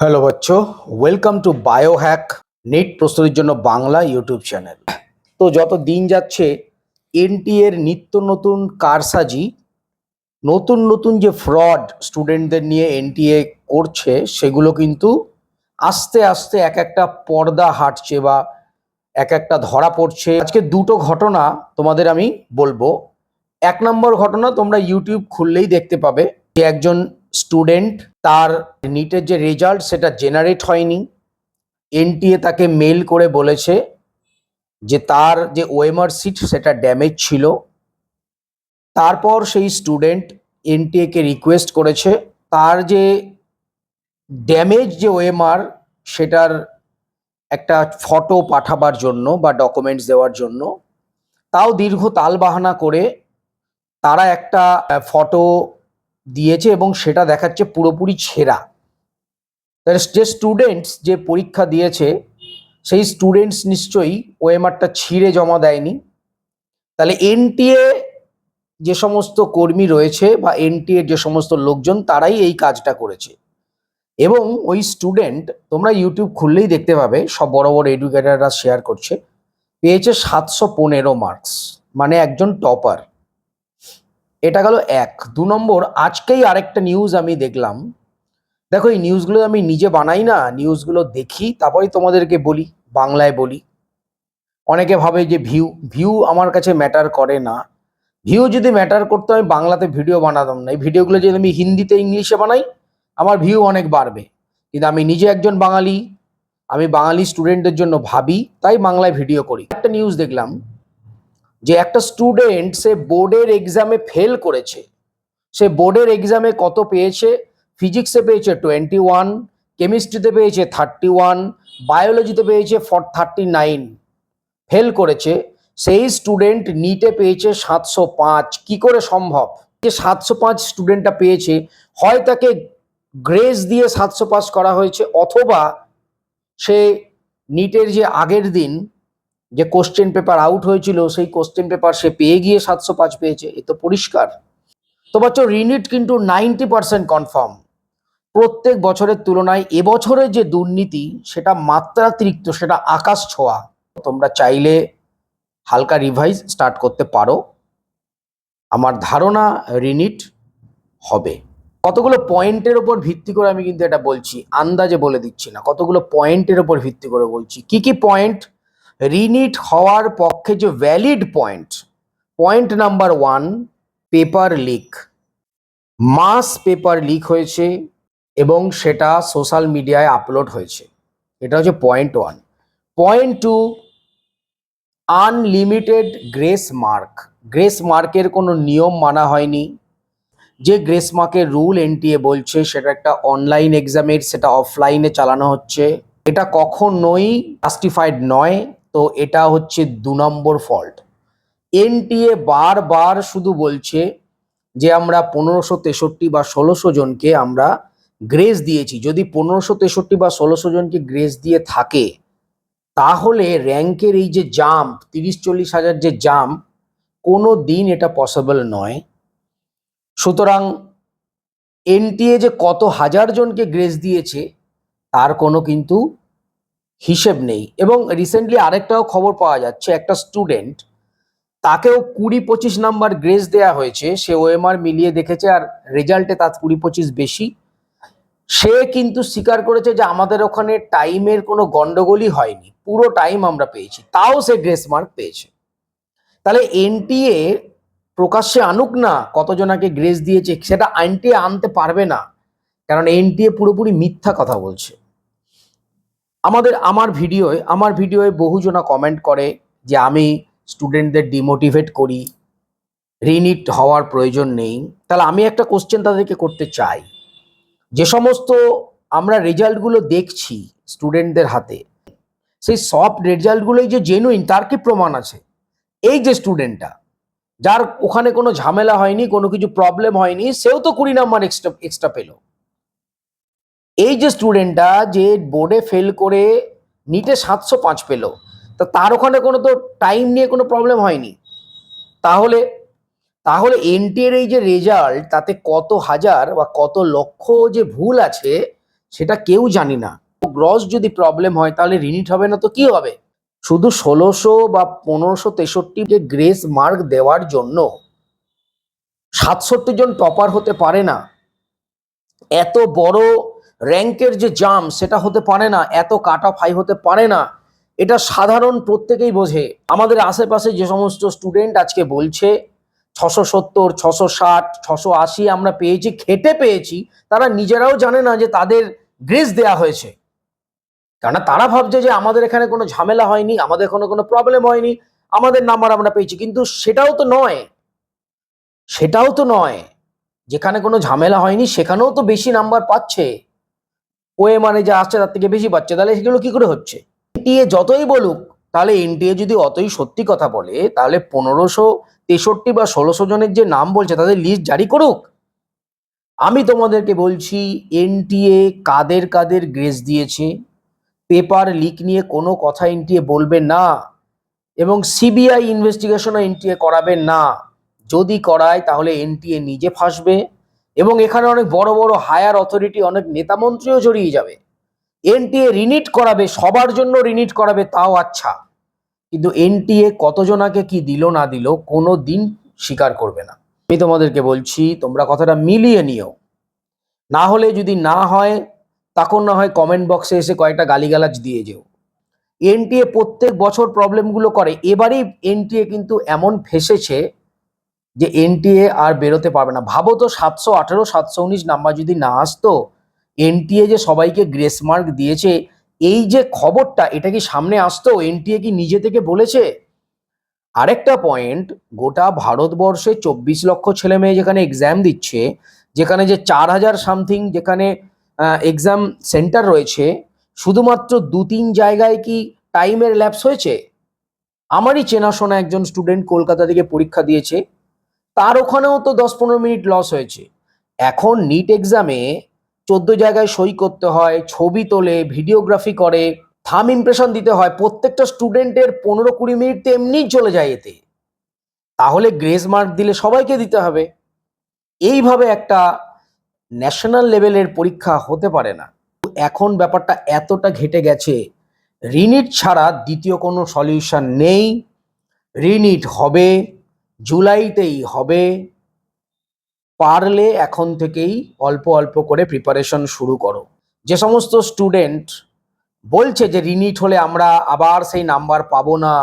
Hello বচ্চ। Welcome to biohack NEET প্রস্তুতির জন্য বাংলা ইউটিউব চ্যানেল তো যত দিন যাচ্ছে এনটি এর নিত্য নতুন কারসাজি, নতুন নতুন যে ফ্রড স্টুডেন্টদের নিয়ে এনটিএ করছে, সেগুলো কিন্তু আস্তে আস্তে এক একটা পর্দা হাঁটছে বা এক একটা ধরা পড়ছে। আজকে দুটো ঘটনা তোমাদের আমি বলব। এক নম্বর ঘটনা তোমরা ইউটিউব খুললেই দেখতে পাবে যে একজন স্টুডেন্ট তার নিটের যে রেজাল্ট সেটা জেনারেট হয়নি। এনটিএ তাকে মেল করে বলেছে যে তার যে ওএমআর সিট সেটা ড্যামেজ ছিল। তারপর সেই স্টুডেন্ট এনটিএ কে রিকোয়েস্ট করেছে। তার যে ড্যামেজ যে ওএমআর সেটার একটা ফটো পাঠাবার জন্য বা ডকুমেন্টস দেওয়ার জন্য, তাও দীর্ঘ তালবাহানা করে তারা একটা ফটো দিয়েছে এবং সেটা দেখাচ্ছে পুরোপুরি ছেঁড়া। তাহলে যে স্টুডেন্টস যে পরীক্ষা দিয়েছে, সেই স্টুডেন্টস নিশ্চয়ই ওএমআরটা ছিঁড়ে জমা দেয়নি। তাহলে এনটিএ যে সমস্ত কর্মী রয়েছে বা এনটিএ যে সমস্ত লোকজন, তারাই এই কাজটা করেছে। এবং ওই স্টুডেন্ট তোমরা ইউটিউব খুললেই দেখতে পাবে, সব বড় বড় এডুকেটাররা শেয়ার করছে, পেয়েছে সাতশো পনেরো মার্কস মানে একজন টপার এটা গেল এক। দু নম্বর, আজকেই আরেকটা নিউজ আমি দেখলাম। দেখো, এই নিউজগুলো আমি নিজে বানাই না নিউজগুলো দেখি, তারপরেই তোমাদেরকে বলি, বাংলায় বলি। অনেকে ভাবে যে ভিউ ভিউ আমার কাছে ম্যাটার করে না। ভিউ যদি ম্যাটার করতো, আমি বাংলাতে ভিডিও বানাতাম না। এই ভিডিওগুলো যদি আমি হিন্দিতে, ইংলিশে বানাই, আমার ভিউ অনেক বাড়বে। কিন্তু আমি নিজে একজন বাঙালি, আমি বাঙালি স্টুডেন্টদের জন্য ভাবি, তাই বাংলায় ভিডিও করি। একটা নিউজ দেখলাম যে একটা স্টুডেন্ট সে বোর্ডের এক্সামে ফেল করেছে। সে বোর্ডের এক্সামে কত পেয়েছে? ফিজিক্সে পেয়েছে টোয়েন্টি ওয়ান কেমিস্ট্রিতে পেয়েছে থার্টি ওয়ান বায়োলজিতে পেয়েছে ফর থার্টি নাইন ফেল করেছে, সেই স্টুডেন্ট নিটে পেয়েছে সাতশো পাঁচ। কী করে সম্ভব? যে সাতশো পাঁচ স্টুডেন্টটা পেয়েছে, হয় তাকে গ্রেস দিয়ে সাতশো পাস করা হয়েছে, অথবা সে নিটের যে আগের দিন যে কোশ্চেন পেপার আউট হয়েছিল, সেই কোশ্চেন পেপার সে পেয়ে গিয়ে সাতশো পাঁচ পেয়েছে। এ তো পরিষ্কার। তো বাচ্চা রিনিট কিন্তু নাইনটি পার্সেন্ট কনফার্ম প্রত্যেক বছরের তুলনায় এবছরের যে দুর্নীতি, সেটা মাত্রাতিরিক্ত, সেটা আকাশ ছোঁয়া। তোমরা চাইলে হালকা রিভাইজ স্টার্ট করতে পারো। আমার ধারণা রিনিট হবে। কতগুলো পয়েন্টের ওপর ভিত্তি করে আমি কিন্তু এটা বলছি, আন্দাজে বলে দিচ্ছি না। কতগুলো পয়েন্টের ওপর ভিত্তি করে বলছি। কি কি পয়েন্ট রিনিট হওয়ার পক্ষে যে valid point point number one paper leak mass paper leak হয়েছে এবং সেটা সোশ্যাল মিডিয়ায় আপলোড হয়েছে। এটা হচ্ছে point one point two unlimited grace mark grace মার্কের কোনো নিয়ম মানা হয়নি। যে গ্রেস মার্কের রুল এনটিএ বলছে, সেটা একটা অনলাইন এক্সামের সেটা অফলাইনে চালানো হচ্ছে। এটা কখনোই জাস্টিফাইড নয়। তো এটা হচ্ছে দু নম্বর ফল্ট এনটিএ বারবার শুধু বলছে যে আমরা পনেরোশো তেষট্টি বা ষোলোশো জনকে আমরা গ্রেস দিয়েছি। যদি পনেরোশো তেষট্টি বা ষোলোশো জনকে গ্রেস দিয়ে থাকে, তাহলে র্যাঙ্কের এই যে জাম্প তিরিশ চল্লিশ হাজার যে জাম্প কোনো দিন এটা পসিবল নয়। সুতরাং এনটিএ যে কত হাজার জনকে গ্রেস দিয়েছে, তার কোনো কিন্তু হিসেব নেই। এবং রিসেন্টলি আরেকটাও খবর পাওয়া যাচ্ছে, একটা স্টুডেন্ট তাকেও কুড়ি পঁচিশ নাম্বার গ্রেস দেয়া হয়েছে, সে ওএমআর মিলিয়ে দেখেছে আর রেজাল্টে তার কুড়ি পঁচিশ বেশি। সে কিন্তু স্বীকার করেছে যে আমাদের ওখানে টাইমের কোনো গন্ডগোলই হয়নি, পুরো টাইম আমরা পেয়েছি, তাও সে গ্রেস মার্ক পেয়েছে। তাহলে এনটিএ প্রকাশ্যে আনুক না, কতজনাকে গ্রেস দিয়েছে, সেটা এনটিএ আনতে পারবে না, কারণ এনটিএ পুরোপুরি মিথ্যা কথা বলছে। আমাদের, আমার ভিডিওয়, আমার ভিডিওয়ে বহুজনা কমেন্ট করে যে আমি স্টুডেন্টদের ডিমোটিভেট করি রিনিট হওয়ার প্রয়োজন নেই। তাহলে আমি একটা কোশ্চেন তাদেরকে করতে চাই। যে সমস্ত আমরা রেজাল্টগুলো দেখছি স্টুডেন্টদের হাতে, সেই সব রেজাল্টগুলোই যে জেনুইন তার কি প্রমাণ আছে? এই যে স্টুডেন্টটা যার ওখানে কোনো ঝামেলা হয়নি, কোনো কিছু প্রবলেম হয়নি, সেও তো কুড়ি নাম্বার এক্সট্রা এক্সট্রা পেল। এই যে স্টুডেন্টটা যে বোর্ডে ফেল করে নিটে সাতশো পাঁচ পেল, তা তার ওখানে কোনো তো টাইম নিয়ে কোনো প্রবলেম হয়নি। তাহলে তাহলে এনটিএর এই যে রেজাল্ট তাতে কত হাজার বা কত লক্ষ যে ভুল আছে, সেটা কেউ জানি না। গ্রস যদি প্রবলেম হয়, তাহলে রিনিট হবে না তো কি হবে? শুধু ষোলোশো বা পনেরোশো তেষট্টি যে গ্রেস মার্ক দেওয়ার জন্য সাতষট্টি জন টপার হতে পারে না। এত বড় র্যাঙ্কের যে জাম, সেটা হতে পারে না, এত কাট অফ হাই হতে পারে না, এটা সাধারণ প্রত্যেকেই বোঝে। আমাদের আশেপাশে যে সমস্ত স্টুডেন্ট আজকে বলছে, ছশো সত্তর, ছশো ষাট, ছশো আশি আমরা পেয়েছি, খেটে পেয়েছি, তারা নিজেরাও জানে না যে তাদের গ্রেস দেয়া হয়েছে। কেননা তারা ভাবছে যে আমাদের এখানে কোনো ঝামেলা হয়নি, আমাদের কোনো কোনো প্রবলেম হয়নি, আমাদের নাম্বার আমরা পেয়েছি, কিন্তু সেটাও তো নয়, সেটাও তো নয়। যেখানে কোনো ঝামেলা হয়নি, সেখানেও তো বেশি নাম্বার পাচ্ছে। ওয়ে মানে যে আসছে, তার থেকে বেশি পাচ্ছে, তাহলে সেগুলো কি করে হচ্ছে? এনটিএ যতই বলুক, তাহলে এনটিএ যদি অতই সত্যি কথা বলে, তাহলে পনেরোশো তেষট্টি বা ষোলোশো জনের যে নাম বলছে, তাদের লিস্ট জারি করুক। আমি তোমাদেরকে বলছি এনটিএ কাদের কাদের গ্রেস দিয়েছে? পেপার লিক নিয়ে কোনো কথা এনটিএ বলবে না। এবং সিবিআই ইনভেস্টিগেশনও এনটিএ করাবে না। যদি করায় তাহলে এনটিএ নিজে ফাঁসবে এবং এখানে অনেক বড় বড় হায়ার অথরিটি অনেক নেতামন্ত্রীও জড়িয়ে যাবে। এনটিএ রিনিট করাবে, সবার জন্য রিনিট করাবে তাও আচ্ছা। কিন্তু এনটিএ কতজনাকে কি দিল না দিল কোনো দিন স্বীকার করবে না। আমি তোমাদেরকে বলছি, তোমরা কথাটা মিলিয়ে নিও। না হলে যদি না হয়, তখন না হয় কমেন্ট বক্সে এসে কয়েকটা গালিগালাজ দিয়ে যেও। এনটিএ প্রত্যেক বছর প্রবলেমগুলো করে। এবারেই এনটিএ কিন্তু এমন ফেসেছে যে এনটিএ আর বেরোতে পারবে না। ভাবো তো সাতশো আঠেরো, সাতশো উনিশ নাম্বার যদি না আসতো এনটিএ যে সবাইকে গ্রেস মার্ক দিয়েছে, এই যে খবরটা, এটা কি সামনে আসতো? এনটিএ কি নিজে থেকে বলেছে? আরেকটা পয়েন্ট গোটা ভারতবর্ষে চব্বিশ লক্ষ ছেলে মেয়ে যেখানে এক্সাম দিচ্ছে, যেখানে যে চার হাজার সামথিং যেখানে এক্সাম সেন্টার রয়েছে, শুধুমাত্র দু তিন জায়গায় কি টাইমের ল্যাপস হয়েছে? আমারই চেনাশোনা একজন স্টুডেন্ট কলকাতা থেকে পরীক্ষা দিয়েছে। তার ওখানেও তো দশ পনেরো মিনিট লস হয়েছে। এখন নিট এক্সামে চোদ্দ জায়গায় সই করতে হয়, ছবি তোলে ভিডিওগ্রাফি করে থাম ইমপ্রেশন দিতে হয়, প্রত্যেকটা স্টুডেন্টের পনেরো কুড়ি মিনিট তো এমনিই চলে যায় এতে। তাহলে গ্রেস মার্ক দিলে সবাইকে দিতে হবে। এইভাবে একটা ন্যাশনাল লেভেলের পরীক্ষা হতে পারে না। এখন ব্যাপারটা এতটা ঘেটে গেছে, রিনিট ছাড়া দ্বিতীয় কোনো সলিউশন নেই, রিনিট হবে। জুলাইতেই হবে। পারলে এখন থেকেই অল্প অল্প করে প্রিপারেশন শুরু করো। যে সমস্ত স্টুডেন্ট বলছে যে, রিনিট হলে আমরা আবার সেই নাম্বার পাবো না,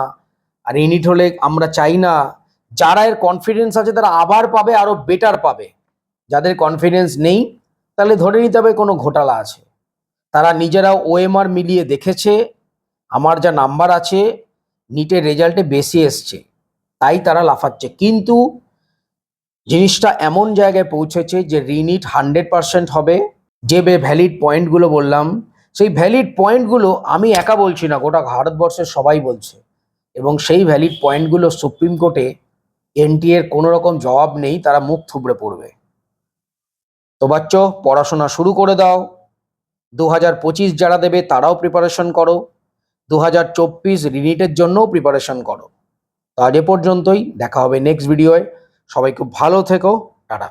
আর রিনিট হলে আমরা চাই না। যারা এর কনফিডেন্স আছে, তারা আবার পাবে, আরও বেটার পাবে। যাদের কনফিডেন্স নেই, তাহলে ধরে নিতে হবে কোনো ঘোটালা আছে। তারা নিজেরা ওএমআর মিলিয়ে দেখেছে, আমার যা নাম্বার আছে নিটের রেজাল্টে বেশি এসছে। তাই তারা লাফাচ্ছে। কিন্তু জিনিসটা এমন জায়গায় পৌঁছেছে যে রিনিট হান্ড্রেড পার্সেন্ট হবে। যে বে ভ্যালিড পয়েন্টগুলো বললাম, সেই ভ্যালিড পয়েন্টগুলো আমি একা বলছি না, গোটা ভারতবর্ষের সবাই বলছে। এবং সেই ভ্যালিড পয়েন্টগুলো সুপ্রিম কোর্টে এনটি এর কোনো রকম জবাব নেই, তারা মুখ থুবড়ে পড়বে। তো বাচ্চ, পড়াশোনা শুরু করে দাও। দু হাজার পঁচিশ যারা দেবে, তারাও প্রিপারেশন করো। দু হাজার চব্বিশ রিনিটের জন্যও প্রিপারেশন করো। তো আজ এ পর্যন্তই দেখা হবে নেক্সট ভিডিওয় সবাই খুব ভালো থেকো টাটা।